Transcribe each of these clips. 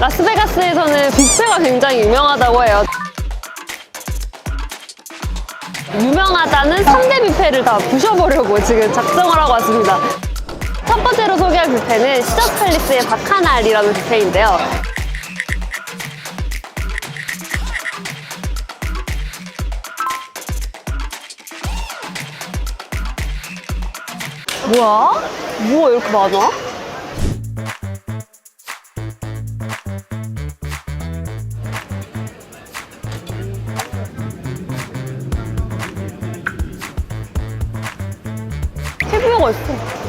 라스베가스에서는 뷔페가 굉장히 유명하다고 해요. 유명하다는 3대 뷔페를 다 부셔보려고 지금 작정을 하고 왔습니다. 첫 번째로 소개할 뷔페는 시저스 팰리스의 바카날이라는 뷔페인데요. 뭐야? 뭐가 이렇게 많아? 캐비어가 있어.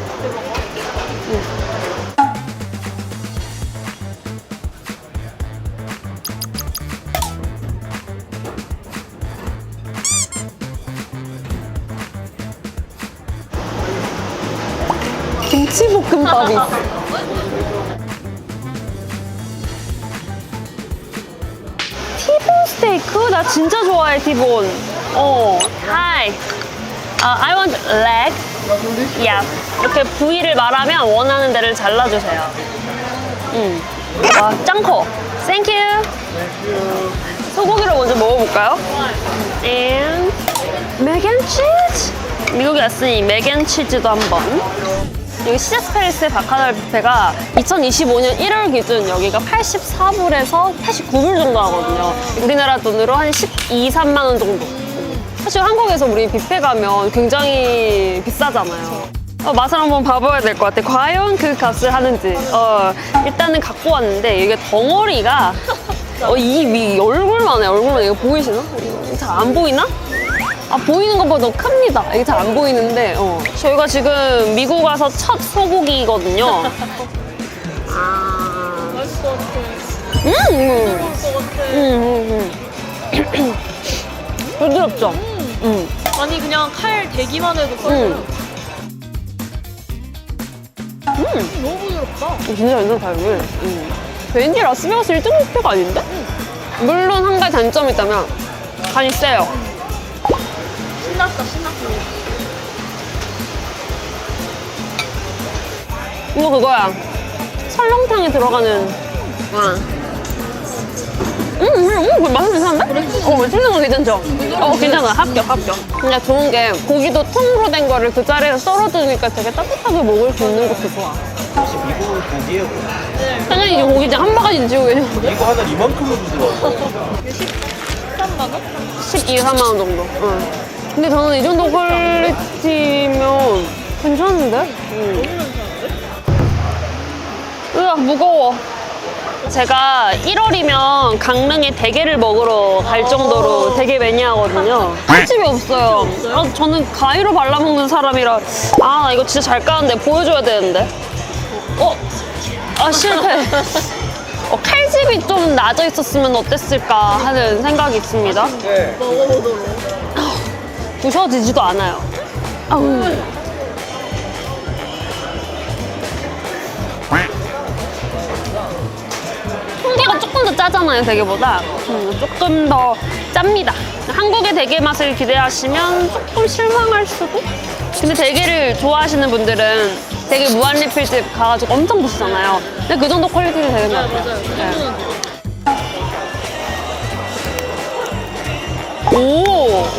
김치볶음밥이 있어. 티본 스테이크? 나 진짜 좋아해, 티본. 어, hi. Uh, I want leg. Yeah. 이렇게 부위를 말하면 원하는 데를 잘라주세요. 음. 와, 짱 커. Thank you. 소고기를 먼저 먹어볼까요? And 맥앤치즈. 미국에 왔으니 맥앤치즈도 한번. 여기 시제스 페리스의 바카날 뷔페가 2025년 1월 기준 여기가 84불에서 89불 정도 하거든요. 우리나라 돈으로 한 12, 3만 원 정도. 사실 한국에서 우리 뷔페 가면 굉장히 비싸잖아요. 어, 맛을 한번 봐봐야 될 것 같아. 과연 그 값을 하는지. 어, 일단은 갖고 왔는데 이게 덩어리가 어, 이 위 얼굴만 해, 얼굴만. 이거 보이시나? 잘 안 보이나? 아, 보이는 것보다 더 큽니다. 이게 잘 안 보이는데, 어. 저희가 지금 미국 와서 첫 소고기거든요. 아. 맛있을 것 같아. 음! 음, 것 같아. 음, 음. 부드럽죠? 음. 아니 그냥 칼 대기만 해도 썰려. 음. 음. 너무 부드럽다. 진짜 완전 달리. 음. 왠지 라스베가스 1등 목표가 아닌데? 물론 한 가지 단점이 있다면 간이 세요. 신났다 신났어. 이거 그거야. 설렁탕에 들어가는. 와. 음, 음, 음, 그 맛은 괜찮은데? 어, 씹는 거 괜찮죠? 어, 괜찮아. 합격, 합격. 근데 좋은 게 고기도 통으로 된 거를 그 자리에서 썰어주니까 되게 따뜻하게 먹을 수 있는 것도 좋아. 혹시 미국은 고기예요? 당연히 이제 고기 이제 한 바가지 지고 그냥 이거 하나 이만큼을 부드러워. 13만 원? 12, 3만 원 정도. 응. 근데 저는 이 정도 퀄리티면 괜찮은데? 응. 너무 괜찮은데? 으아, 무거워. 제가 1월이면 강릉에 대게를 먹으러 갈 정도로 되게 매니아거든요. 횟집이 없어요. 아, 저는 가위로 발라먹는 사람이라 아, 나 이거 진짜 잘 까는데 보여줘야 되는데. 어? 아, 실패. 어, 칼집이 좀 낮아 있었으면 어땠을까 하는 생각이 있습니다. 네. 먹어보도록. 부셔지지도 않아요. 아우. 홍게가 조금 더 짜잖아요, 대게보다. 음, 조금 더 짭니다. 한국의 대게 맛을 기대하시면 조금 실망할 수도? 근데 대게를 좋아하시는 분들은 되게 무한 리필집 가가지고 엄청 드시잖아요. 근데 그 정도 퀄리티는 되는 것 같아요. 맞아요. 네. 네. 오,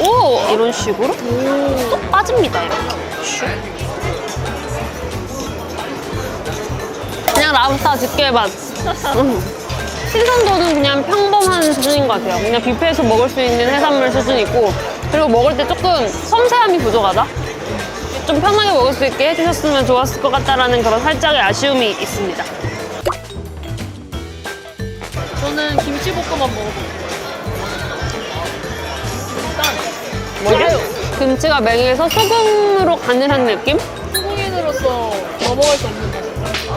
오, 이런 식으로 쏙 빠집니다. 이렇게. 슉. 그냥 랍스타 집게맛. 음. 신선도는 그냥 평범한 수준인 것 같아요. 그냥 뷔페에서 먹을 수 있는 해산물 수준이고 그리고 먹을 때 조금 섬세함이 부족하다. 좀 편하게 먹을 수 있게 해주셨으면 좋았을 것 같다라는 그런 살짝의 아쉬움이 있습니다. 저는 김치볶음밥 먹어볼게요. 뭐지? 김치가 맹해서 소금으로 간을 한 느낌? 소고기로서 넘어갈 수 없는 맛이다.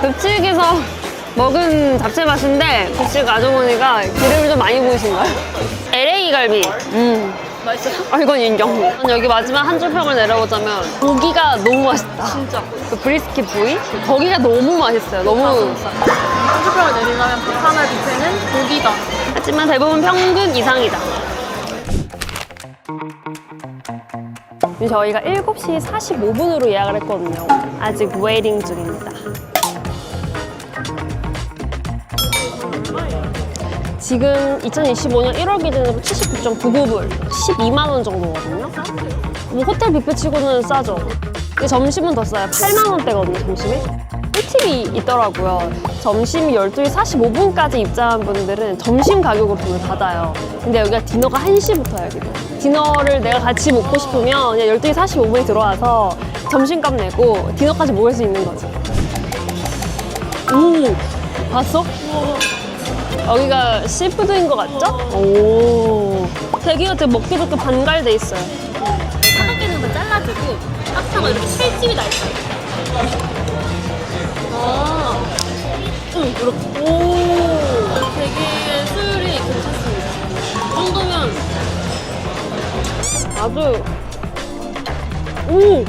급식에서 먹은 잡채 맛인데 급식 아주머니가 기름을 좀 많이 부으신가요? LA 갈비. 음. 맛있어요? 아, 이건 인정. 여기 마지막 한 줄 평을 내려보자면 고기가 너무 맛있다. 진짜. 그 브리스킷 부위? 거기가 너무 맛있어요. 너무 한주평을 내리려면 바카날 뷔페는 고기가 하지만 대부분 평균 이상이다. 저희가 7시 45분으로 예약을 했거든요. 아직 웨이팅 중입니다. 지금 2025년 1월 기준으로 79.99불, 12만 원 정도거든요. 뭐 호텔 뷔페 치고는 싸죠. 점심은 더 싸요. 8만 원대거든요, 점심이. 꿀팁이 있더라고요. 점심이 12시 45분까지 입장한 분들은 점심 가격으로 돈을 받아요. 근데 여기가 디너가 1시부터예요, 여기도. 디너를 내가 같이 먹고 싶으면 그냥 12시 45분에 들어와서 점심값 내고 디너까지 먹을 수 있는 거지. 오! 봤어? 여기가 시푸드인 것 같죠? 오. 되게 되게 먹기 좋게 반갈돼 있어요. 삼각대는 잘라주고 따뜻하고 이렇게 찰집이 나 있어요. 아, 응, 이렇게. 오, 되게 수율이 괜찮습니다. 이 정도면. 아주. 오!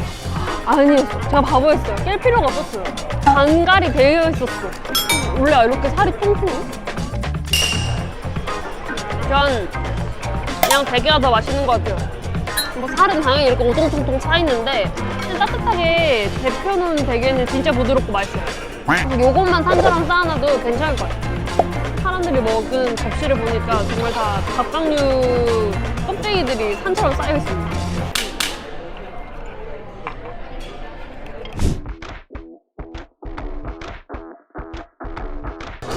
아니었어 제가 바보였어요. 깰 필요가 없었어요. 반갈이 되어 있었어. 원래 이렇게 살이 통통해? 전 그냥 대게가 더 맛있는 것 같아요. 뭐 살은 당연히 이렇게 오동통통 차 있는데 그냥 따뜻하게 데펴놓은 대게는 진짜 부드럽고 맛있어요 요것만 산처럼 쌓아놔도 괜찮을 것 같아요 사람들이 먹은 접시를 보니까 정말 다 갑각류 껍데기들이 산처럼 쌓여 있습니다.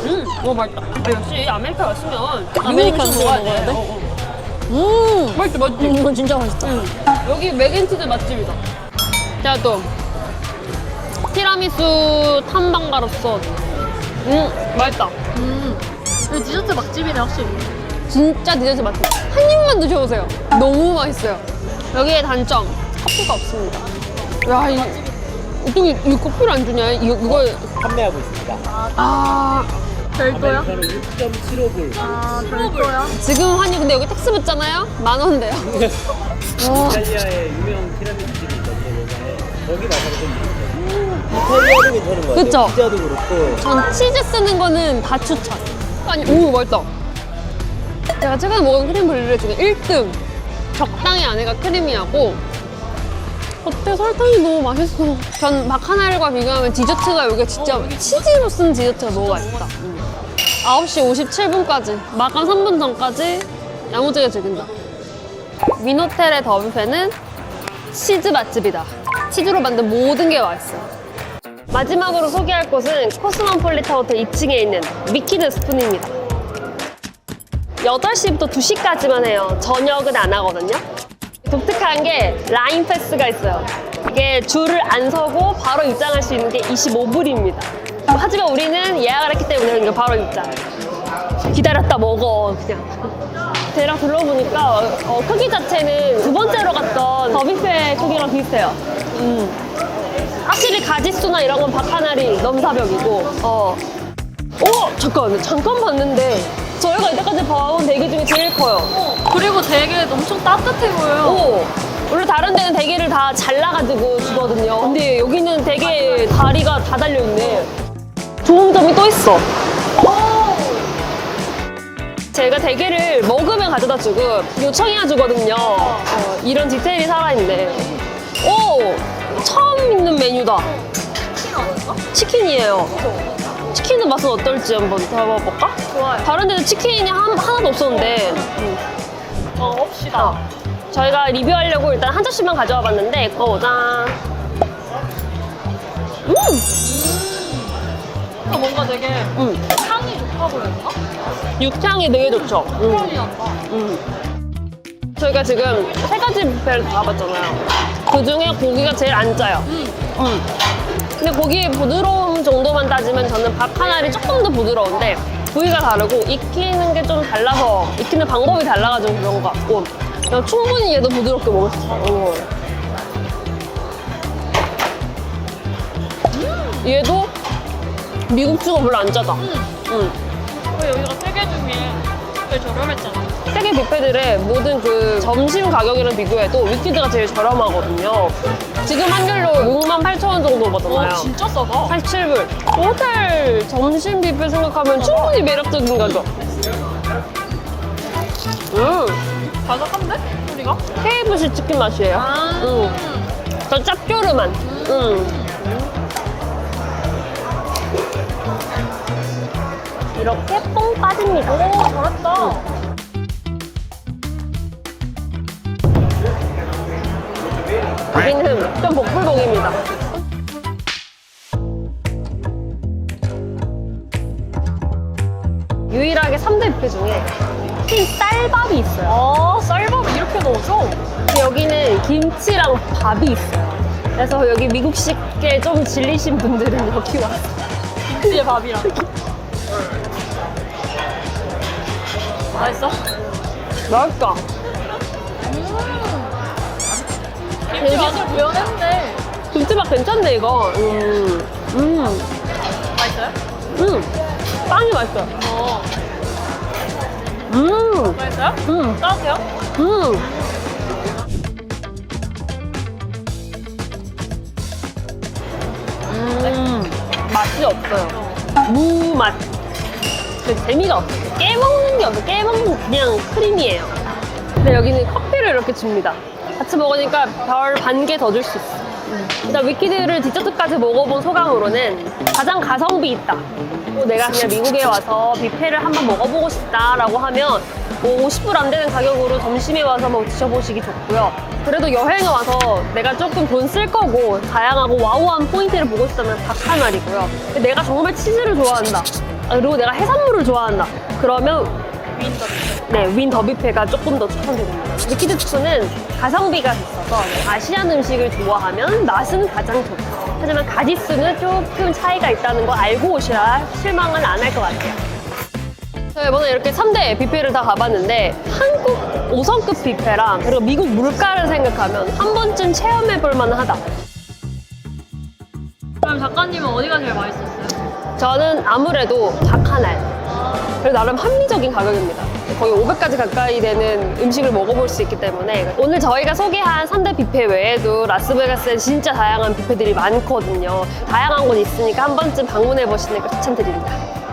음, 너무 맛있다. 아, 역시 아메리카 왔으면 아메리카노 먹어야 먹어야 돼? 돼. 어, 어. 음, 맛있지, 맛있지. 이건 진짜 맛있다. 응. 여기 맥앤치즈 맛집이다. 또 티라미수 탐방가로서 음, 맛있다. 음, 그 디저트 맛집이네 확실히. 진짜 디저트 맛집. 한 입만 드셔보세요. 너무 맛있어요. 여기에 단점, 커피가 없습니다. 야, 이, 어떻게 이 커피를 안 주냐? 이거, 이거, 판매하고 있습니다. 아, 별도야? 아메리카노 6.75불. 아, 별도야? 지금 한이 근데 여기 텍스 붙잖아요? 만 원대요. 와, 이탈리아의 유명 티라미수 집이 있 거기 가서 좀 있어요. 이탈리아도 괜찮은 것 같아요. 그쵸? 피자도 그렇고. 전 치즈 쓰는 거는 다 추천. 아니, 오, 맛있다. 제가 최근에 먹은 크림 블루레 중에 1등. 적당히 안에가 크리미하고, 겉에 설탕이 너무 맛있어. 전 바카나일과 비교하면 디저트가 여기가 진짜 치즈로 쓴 디저트가 너무 맛있다. 음. 9시 57분까지, 마감 3분 전까지 야무지게 즐긴다. 위노텔의 더뷔페는 치즈 맛집이다. 치즈로 만든 모든 게 맛있어요. 마지막으로 소개할 곳은 코스모폴리탄 호텔 2층에 있는 미키드 스푼입니다. 8시부터 2시까지만 해요. 저녁은 안 하거든요. 독특한 게 라인 패스가 있어요. 이게 줄을 안 서고 바로 입장할 수 있는 게 25불입니다. 하지만 우리는 예약을 했기 때문에 이거 바로 입장. 기다렸다 먹어 그냥. 대략 둘러보니까 어, 크기 자체는 두 번째로 갔던 더비페 크기랑 비슷해요. 음. 확실히 가지수나 이런 건 바카나리 넘사벽이고 어. 어 잠깐 잠깐 봤는데 저희가 이때까지 봐온 대게 중에 제일 커요. 그리고 되게 엄청 따뜻해 보여요. 오 원래 다른 데는 대게를 다 잘라가지고 주거든요. 근데 여기는 되게 다리가 다 달려 있네. 좋은 점이 또 있어. 제가 대게를 먹으면 가져다 주고 요청해야 주거든요. 어, 이런 디테일이 살아있네. 오! 처음 있는 메뉴다. 치킨이에요. 치킨은 맛은 어떨지 한번 잡아볼까? 좋아요. 다른 데는 치킨이 한, 하나도 없었는데 음. 어, 봅시다. 저희가 리뷰하려고 일단 한 접시만 가져와 봤는데 꺼보자. 음! 어, 뭔가 되게 음. 향이 좋아 보였나? 육향이 되게 좋죠. 음. 향이 난다. 저희가 지금 세 가지 뷔페를 다 가봤잖아요. 그 중에 고기가 제일 안 짜요. 음. 근데 고기 부드러움 정도만 따지면 저는 바카날이 조금 더 부드러운데 부위가 다르고 익히는 게 좀 달라서 익히는 방법이 달라가지고 그런 것 같고 그냥 충분히 얘도 부드럽게 먹을 수 있어요. 어. 얘도 미국수가 별로 안 짜다. 음. 왜 여기가 세개 중에 제일 저렴했잖아. 세계 뷔페들의 모든 그 점심 가격이랑 비교해도 위키드가 제일 저렴하거든요. 지금 한결로 6만 8천 원 정도 받잖아요. 와, 진짜 싸다. 87불. 호텔 점심 뷔페 생각하면 충분히 매력적인 가격. 음, 바삭한데? 우리가? KFC 치킨 맛이에요. 아. 음. 저 짭조름한. 음. 이렇게 뽕 빠집니다. 오, 잘했다. 여기는 좀 복불복입니다. 유일하게 3대 뷔페 중에 흰 쌀밥이 있어요. 아, 쌀밥 이렇게 넣어줘? 여기는 김치랑 밥이 있어요. 그래서 여기 미국식에 좀 질리신 분들은 여기 와서 김치에 밥이랑. 맛있어? 맛있다. 김치 맛을 구현했네. 김치맛 괜찮네 이거. 음, 음, 맛있어요? 음. 빵이 맛있어요. 어. 음, 맛있어요? 음, 따뜻해요? 음. 음, 맛이 없어요. 무 맛. 그 재미가 없어요. 깨먹는 게 없어요. 깨먹는 그냥 크림이에요. 근데 여기는 커피를 이렇게 줍니다. 같이 먹으니까 별 반 개 더 줄 수 있어. 일단 위키드를 디저트까지 먹어본 소감으로는 가장 가성비 있다. 뭐 내가 그냥 미국에 와서 뷔페를 한번 먹어보고 싶다라고 하면 뭐 50불 안 되는 가격으로 점심에 와서 뭐 드셔보시기 좋고요. 그래도 여행에 와서 내가 조금 돈 쓸 거고 다양하고 와우한 포인트를 보고 싶다면 닭하말이고요. 내가 정말 치즈를 좋아한다. 아, 그리고 내가 해산물을 좋아한다. 그러면. 네, 윈 더뷔페가 조금 더 추천드립니다. 리퀴드 투는 가성비가 있어서 아시안 음식을 좋아하면 맛은 가장 좋다. 하지만 가지수는 조금 차이가 있다는 거 알고 오셔야 실망은 안 할 것 같아요. 저희 이번에 이렇게 3대 뷔페를 다 가봤는데 한국 5성급 뷔페랑 그리고 미국 물가를 생각하면 한 번쯤 체험해볼 만하다. 그럼 작가님은 어디가 제일 맛있었어요? 저는 아무래도 닭 하나요. 그래도 나름 합리적인 가격입니다. 거의 500까지 가까이 되는 음식을 먹어볼 수 있기 때문에 오늘 저희가 소개한 3대 뷔페 외에도 라스베가스에 진짜 다양한 뷔페들이 많거든요. 다양한 곳 있으니까 한 번쯤 방문해 보시는 걸 추천드립니다.